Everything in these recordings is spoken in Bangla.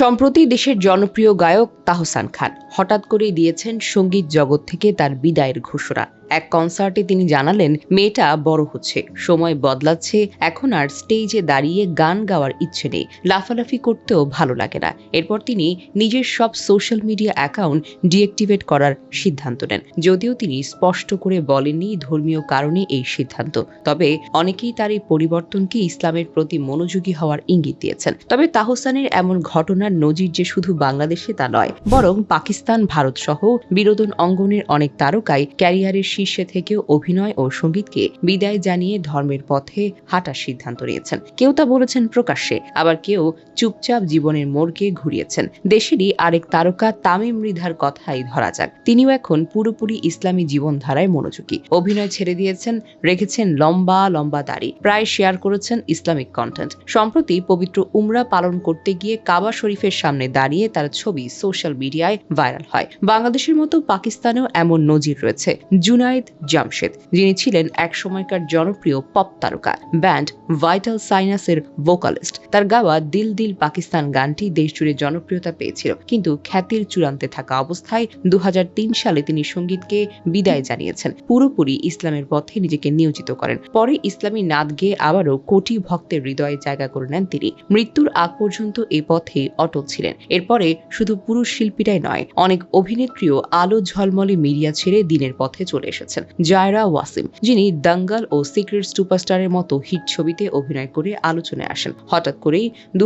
সম্প্রতি দেশের জনপ্রিয় গায়ক তাহসান খান হঠাৎ করেই দিয়েছেন সংগীত জগৎ থেকে তার বিদায়ের ঘোষণা। এক কনসার্টে তিনি জানালেন, মেয়েটা বড় হচ্ছে, সময় বদলাচ্ছে, এখন আর স্টেজে দাঁড়িয়ে গান গাওয়ার ইচ্ছে নেই, লাফালাফি করতেও ভালো লাগে না। এরপর তিনি নিজের সব সোশ্যাল মিডিয়া অ্যাকাউন্ট ডিঅ্যাক্টিভেট করার সিদ্ধান্ত নেন। যদিও তিনি স্পষ্ট করে বলেননি ধর্মীয় কারণে এই সিদ্ধান্ত, তবে অনেকেই তার এই পরিবর্তনকে ইসলামের প্রতি মনোযোগী হওয়ার ইঙ্গিত দিয়েছেন। তবে তাহসানের এমন ঘটনার নজির যে শুধু বাংলাদেশে তা নয়, বরং পাকিস্তান, ভারত সহ বিনোদন অঙ্গনের অনেক তারকাই ক্যারিয়ারের শীর্ষে থেকেও অভিনয় ও সঙ্গীতকে বিদায় জানিয়ে ধর্মের পথে হাঁটার সিদ্ধান্ত নিয়েছেন। কেউ তা বলেছেন প্রকাশ্যে, আবার কেউ চুপচাপ জীবনের মোড়কে ঘুরিয়েছেন। দেশেরই আরেক তারকা তামিম মৃধার কথাই ধরা যাক। তিনিও এখন পুরোপুরি ইসলামী জীবনধারায় মনোযোগী। অভিনয় ছেড়ে দিয়েছেন, রেখেছেন লম্বা লম্বা দাড়ি। প্রায় শেয়ার করেছেন ইসলামিক কন্টেন্ট। সম্প্রতি পবিত্র উমরা পালন করতে গিয়ে কাবা শরীফের সামনে দাঁড়িয়ে তার ছবি সোশ্যাল মিডিয়ায় ভাইরাল হয়। বাংলাদেশের মতো পাকিস্তানেও এমন নজির রয়েছে জুনাইদ জামশেদ, যিনি ছিলেন এক সময়কার জনপ্রিয় পপ তারকা, ব্যান্ড ভাইটাল সাইনাসের ভোকালিস্ট। তার গাওয়া দিল দিল পাকিস্তান গানটি দেশজুড়ে জনপ্রিয়তা পেয়েছিল, কিন্তু খ্যাতির চূড়ান্তে থাকা অবস্থায় দু হাজার তিন সালে তিনি সঙ্গীতকে বিদায় জানিয়েছেন। পুরোপুরি ইসলামের পথে নিজেকে নিয়োজিত করেন। পরে ইসলামী নাদ গেয়ে আবারও কোটি ভক্তের হৃদয়ে জায়গা করে নেন তিনি। মৃত্যুর আগ পর্যন্ত এই পথে অটল ছিলেন। এরপরে শুধু পুরুষ শিল্পীরাই নয়, অনেক অভিনেত্রীও আলো ঝলমলে মিডিয়া ছেড়ে দিনের পথে চলে এসেছেন। জায়রা ওয়াসিম, যিনি দাঙ্গাল ও সিক্রেট সুপারস্টারের মতো হিট ছবিতে অভিনয় করে আলোচনায় আসেন। হঠাৎ করেই দু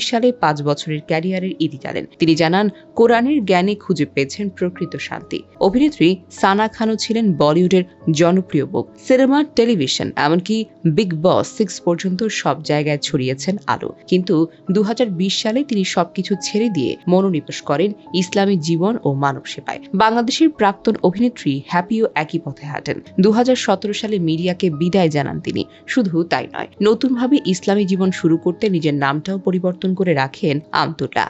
সালে পাঁচ বছরের ক্যারিয়ারের ইতি টানেন। তিনি জানান, কোরআনের জ্ঞানে খুঁজে পেয়েছেন প্রকৃত শান্তি। অভিনেত্রী সানা খানও ছিলেন বলিউডের জনপ্রিয় বুক সিনেমা, টেলিভিশন, এমনকি বিগ বস সিক্স পর্যন্ত সব জায়গায় ছড়িয়েছেন আলো। কিন্তু দু হাজার বিশ সালে তিনি সবকিছু ছেড়ে দিয়ে মনোনিবেশ করেন ইসলামী জীবন ও মানব সেবায় বাংলাদেশের প্রাক্তন অভিনেত্রী হ্যাপিও একই পথে হাঁটেন। দু হাজার সতেরো সালে মিডিয়াকে বিদায় জানান তিনি। শুধু তাই নয়, নতুনভাবে ইসলামী জীবন শুরু করতে নিজের নামটাও পরিবর্তন করে রাখেন আমতুল্লাহ